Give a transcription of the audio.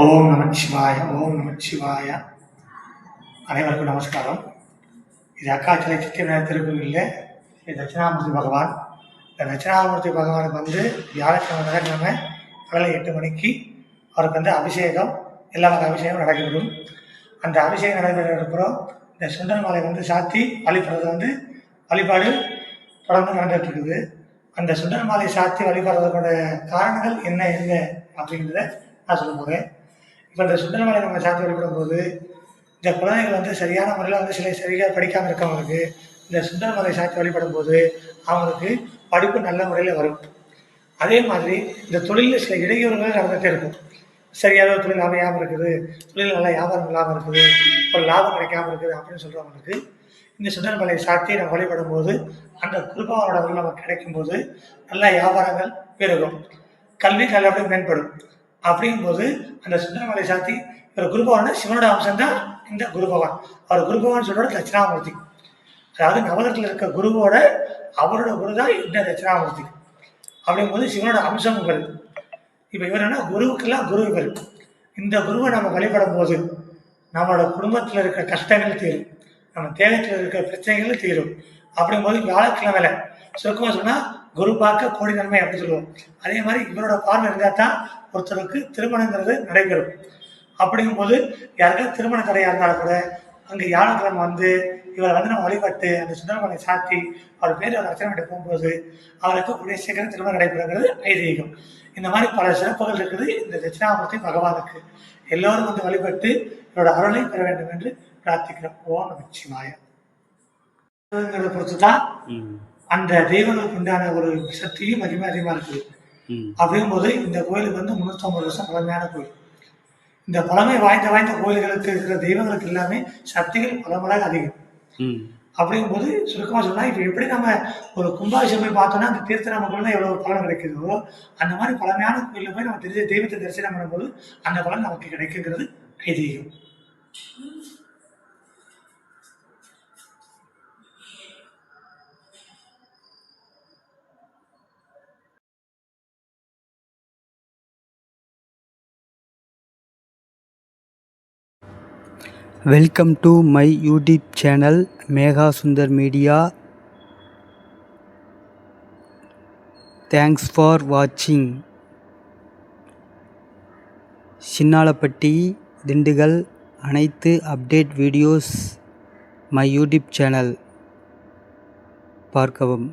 ஓம் நமச்சிவாய ஓம் நமச்சிவாய அனைவருக்கும் நமஸ்காரம். இது அக்காச்சிலை சித்திரநாத திருக்கோவிலில் இது தட்சிணாமூர்த்தி பகவான். இந்த தட்சிணாமூர்த்தி பகவானுக்கு வந்து வியாழக்கிழமை ஞாயிற்றுக்கிழமை காலை எட்டு மணிக்கு அவருக்கு வந்து அபிஷேகம் எல்லா வகை அபிஷேகம் நடைபெறும் அந்த அபிஷேகம் நடைபெறப்புறம் இந்த சுந்தர மாலை வந்து சாத்தி வழிபடுறது வந்து வழிபாடு தொடர்ந்து நடந்துகிட்டு இருக்குது அந்த சுந்தர மாலை சாத்தி வழிபடுறதோட காரணங்கள் என்ன என்ன அப்படின்றத நான் சொல்ல போகிறேன் இப்போ இந்த சுந்தரமலை நம்ம சாத்தி வழிபடும் போது இந்த குழந்தைகள் வந்து சரியான முறையில் வந்து சில சரியாக படிக்காமல் இருக்கவங்களுக்கு இந்த சுந்தரமலை சாத்தி வழிபடும் போது அவங்களுக்கு படிப்பு நல்ல முறையில் வரும். அதே மாதிரி இந்த தொழிலில் சில இடையூறுகள் நடந்துகிட்டே இருக்கும். சரியான ஒரு தொழில் அமையாமல் இருக்குது தொழில் நல்லா வியாபாரம் இல்லாமல் இருக்குது ஒரு லாபம் கிடைக்காம இருக்குது அப்படின்னு சொல்கிறவங்களுக்கு இந்த சுந்தரமலை சாத்தி நம்ம வழிபடும் போது அந்த குருபாவோட அருள் நமக்கு கிடைக்கும்போது நல்ல வியாபாரங்கள் பெருகும். கல்வி நல்லபடியாக மேம்படும். அப்படிங்கும்போது அந்த சுந்தரமலை சாத்தி இவர் குருபவான சிவனோட அம்சம் தான் இந்த குருபவான் அவர் குருபவான் சொல்கிற தட்சிணாமூர்த்தி. அதாவது நவதத்தில் இருக்க குருவோட அவரோட குரு தான் இந்த தட்சிணாமூர்த்தி. அப்படிங்கும்போது சிவனோட அம்சம் இவர். இப்போ இவர் என்ன? குருவுக்கெல்லாம் குரு இவர். இந்த குருவை நம்ம வழிபடும் போது நம்மளோட குடும்பத்தில் இருக்க கஷ்டங்கள் தீரும். நம்ம தேகத்தில் இருக்க பிரச்சனைகள் தீரும். அப்படிங்கும்போது வியாழக்கிழமையில சுருக்கமாக சொன்னால் குரு பார்க்க கோடி நன்மை அப்படின்னு சொல்லுவோம். அதே மாதிரி இவரோட பார்வை இருந்தால் தான் ஒருத்தருக்கு திருமணங்கிறது நடைபெறும். அப்படிங்கும்போது யாருக்காவது திருமண தடையாக இருந்தாலும் கூட அங்கே வியாழக்கிழமை வந்து இவரை வந்து நம்ம வழிபட்டு அந்த சுந்தரமனை சாத்தி அவர் பேர் அவர் அர்ச்சனை பண்ணி போகும்போது அவருக்கு கூடிய சீக்கிரம் திருமணம் நடைபெறுங்கிறது ஐதீகம். இந்த மாதிரி பல சிறப்புகள் இருக்குது. இந்த தட்சிணாமூர்த்தி பகவானுக்கு எல்லோரும் வந்து வழிபட்டு இவரோட அருளை பெற வேண்டும் என்று பிரார்த்திக்கிறோம். ஓம் நமச்சிவாய பொறுத்து தான் அந்த தெய்வங்களுக்கு உண்டான ஒரு சக்தியும் மகிமை அதிகமாக இருக்குது. ம். அப்படிங்கும்போது இந்த கோயிலுக்கு வந்து முந்நூற்றம்பது வருஷம் பழமையான கோயில். இந்த பழமை வாய்ந்த வாய்ந்த கோயில்களுக்கு இருக்கிற தெய்வங்களுக்கு எல்லாமே சக்திகள் பல மடங்கு அதிகம். ம். அப்படிங்கும்போது சுருக்கமாக சொன்னால் இப்போ எப்படி நம்ம ஒரு கும்பாபிஷேகம் போய் பார்த்தோம்னா அந்த தீர்த்த நமக்குள்ள எவ்வளோ பலன் கிடைக்குதோ அந்த மாதிரி பழமையான கோயிலில் போய் நம்ம தெரிஞ்ச தெய்வத்தை தரிசனம் பண்ணும்போது அந்த பலன் நமக்கு கிடைக்குங்கிறது ஐதீகம். Welcome to my YouTube channel Megha Sundar media thanks for வாட்சிங் சின்னாலப்பட்டி திண்டுக்கல் அனைத்து update videos my YouTube channel பார்க்கவும்.